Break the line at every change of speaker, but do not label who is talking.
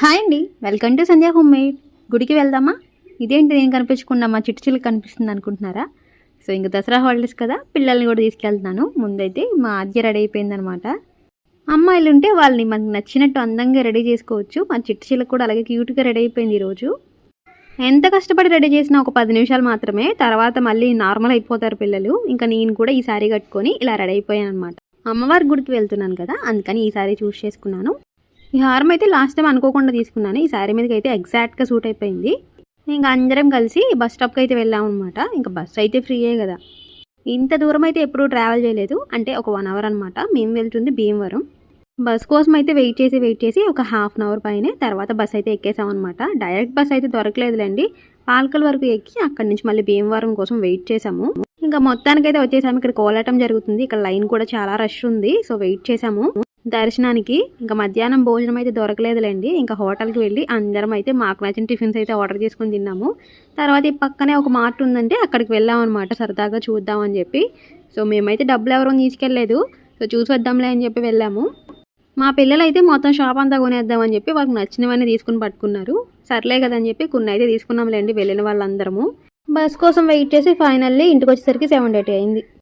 Hi అండి. Welcome to Sandhya home made. గుడికి వెళ్దామా? ఇదేంటి నేను కనిపించకుండా మా చిట్టుచిల్లు కనిపిస్తుంది అనుకుంటున్నారా? సో ఇంక దసరా హాలిడేస్ కదా పిల్లల్ని కూడా తీసుకెళ్తున్నాను. ముందైతే మా ఆద్య రెడీ అయిపోయిందనమాట. అమ్మాయిలు ఉంటే వాళ్ళని మనకు నచ్చినట్టు అందంగా రెడీ చేసుకోవచ్చు. మా చిట్టుచిల్లు కూడా అలాగే క్యూట్గా రెడీ అయిపోయింది ఈరోజు. ఎంత కష్టపడి రెడీ చేసినా ఒక పది నిమిషాలు మాత్రమే. తర్వాత మళ్ళీ నార్మల్ అయిపోతారు పిల్లలు. ఇంకా నేను కూడా ఈ సారీ కట్టుకొని ఇలా రెడీ అయిపోయాను అనమాట అమ్మవారి గుడికి వెళ్తున్నాను కదా అందుకని ఈ సారీ చూస్ చేసుకున్నాను. ఈ హారం అయితే లాస్ట్ టైం అనుకోకుండా తీసుకున్నాను. ఈ శారీ మీదకి అయితే ఎగ్జాక్ట్గా సూట్ అయిపోయింది. ఇంకా అందరం కలిసి బస్ స్టాప్కి అయితే వెళ్ళాం అనమాట ఇంకా బస్ అయితే ఫ్రీయే కదా. ఇంత దూరం అయితే ఎప్పుడూ ట్రావెల్ చేయలేదు. అంటే ఒక వన్ అవర్ అనమాట మేము వెళ్తుంది భీమవరం. బస్ కోసం అయితే వెయిట్ చేసి వెయిట్ చేసి ఒక హాఫ్ అన్ అవర్ పైనే తర్వాత బస్ అయితే ఎక్కేసామన్నమాట అనమాట డైరెక్ట్ బస్ అయితే దొరకలేదులేండి. పాలకల వరకు ఎక్కి అక్కడి నుంచి మళ్ళీ భీమవరం కోసం వెయిట్ చేసాము. ఇంకా మొత్తానికైతే వచ్చేసాము. ఇక్కడ కోలాటం జరుగుతుంది. ఇక్కడ లైన్ కూడా చాలా రష్ ఉంది. సో వెయిట్ చేసాము. దర్శనానికి ఇంకా మధ్యాహ్నం భోజనం అయితే దొరకలేదులేండి. ఇంకా హోటల్కి వెళ్ళి అందరం అయితే మాకు నచ్చిన టిఫిన్స్ అయితే ఆర్డర్ చేసుకొని తిన్నాము. తర్వాత ఈ పక్కనే ఒక మార్ట్ ఉందంటే అక్కడికి వెళ్ళాం అనమాట సరదాగా చూద్దామని చెప్పి. సో మేమైతే డబ్బులు ఎవరో తీసుకెళ్ళలేదు. సో చూసి వద్దాంలే అని చెప్పి వెళ్ళాము. మా పిల్లలు అయితే మొత్తం షాప్ అంతా కొనేద్దామని చెప్పి వాళ్ళకి నచ్చినవన్నీ తీసుకుని పట్టుకున్నారు. సర్లే కదని చెప్పి కొన్ని అయితే తీసుకున్నాంలేండి వెళ్ళిన వాళ్ళందరము. బస్ కోసం వెయిట్ చేసి ఫైనల్లీ ఇంటికి వచ్చేసరికి సెవెన్ ఎయిట్ అయింది.